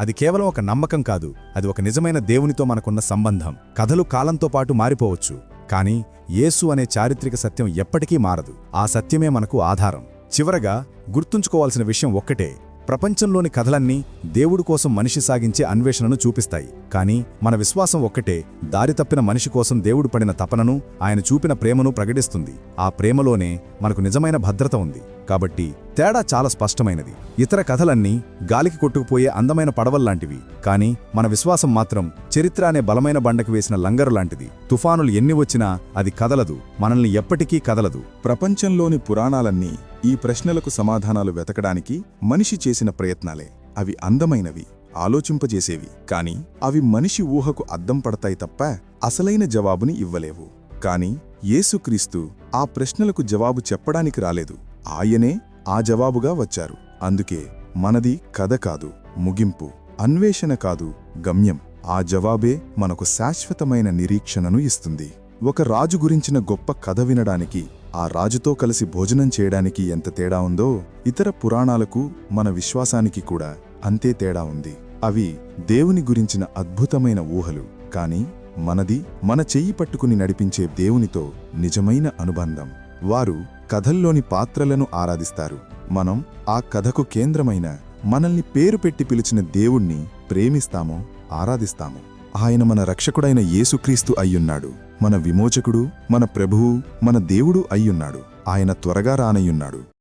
అది కేవలం ఒక నమ్మకం కాదు అది ఒక నిజమైన దేవునితో మనకున్న సంబంధం. కథలు కాలంతో పాటు మారిపోవచ్చు కానీ యేసు అనే చారిత్రక సత్యం ఎప్పటికీ మారదు. ఆ సత్యమే మనకు ఆధారం. చివరగా గుర్తుంచుకోవాల్సిన విషయం ఒక్కటే ప్రపంచంలోని కథలన్నీ దేవుడు కోసం మనిషి సాగించే అన్వేషణను చూపిస్తాయి. కానీ మన విశ్వాసం ఒక్కటే దారి తప్పిన మనిషి కోసం దేవుడు పడిన తపనను ఆయన చూపిన ప్రేమను ప్రకటిస్తుంది. ఆ ప్రేమలోనే మనకు నిజమైన భద్రత ఉంది. కాబట్టి తేడా చాలా స్పష్టమైనది. ఇతర కథలన్నీ గాలికి కొట్టుకుపోయే అందమైన పడవల్లాంటివి. కానీ మన విశ్వాసం మాత్రం చరిత్ర అనే బలమైన బండకు వేసిన లంగరు లాంటిది. తుఫానులు ఎన్ని వచ్చినా అది కదలదు. మనల్ని ఎప్పటికీ కదలదు. ప్రపంచంలోని పురాణాలన్నీ ఈ ప్రశ్నలకు సమాధానాలు వెతకడానికి మనిషి చేసిన ప్రయత్నాలే. అవి అందమైనవి ఆలోచింపజేసేవి. కాని అవి మనిషి ఊహకు అద్దం పడతాయి తప్ప అసలైన జవాబుని ఇవ్వలేవు. కాని యేసుక్రీస్తు ఆ ప్రశ్నలకు జవాబు చెప్పడానికి రాలేదు. ఆయనే ఆ జవాబుగా వచ్చారు. అందుకే మనది కథ కాదు ముగింపు అన్వేషణ కాదు గమ్యం. ఆ జవాబే మనకు శాశ్వతమైన నిరీక్షణను ఇస్తుంది. ఒక రాజు గురించిన గొప్ప కథ వినడానికి ఆ రాజుతో కలిసి భోజనం చేయడానికి ఎంత తేడా ఉందో ఇతర పురాణాలకు మన విశ్వాసానికి కూడా అంతే తేడా ఉంది. అవి దేవుని గురించిన అద్భుతమైన ఊహలు కాని మనది మన చెయ్యి పట్టుకుని నడిపించే దేవునితో నిజమైన అనుబంధం. వారు కథల్లోని పాత్రలను ఆరాధిస్తారు. మనం ఆ కథకు కేంద్రమైన మనల్ని పేరు పెట్టి పిలిచిన దేవుణ్ణి ప్రేమిస్తామో ఆరాధిస్తాము. ఆయన మన రక్షకుడైన యేసుక్రీస్తు అయ్యున్నాడు. మన విమోచకుడు మన ప్రభువు మన దేవుడు అయ్యున్నాడు. ఆయన త్వరగా రానయ్యున్నాడు.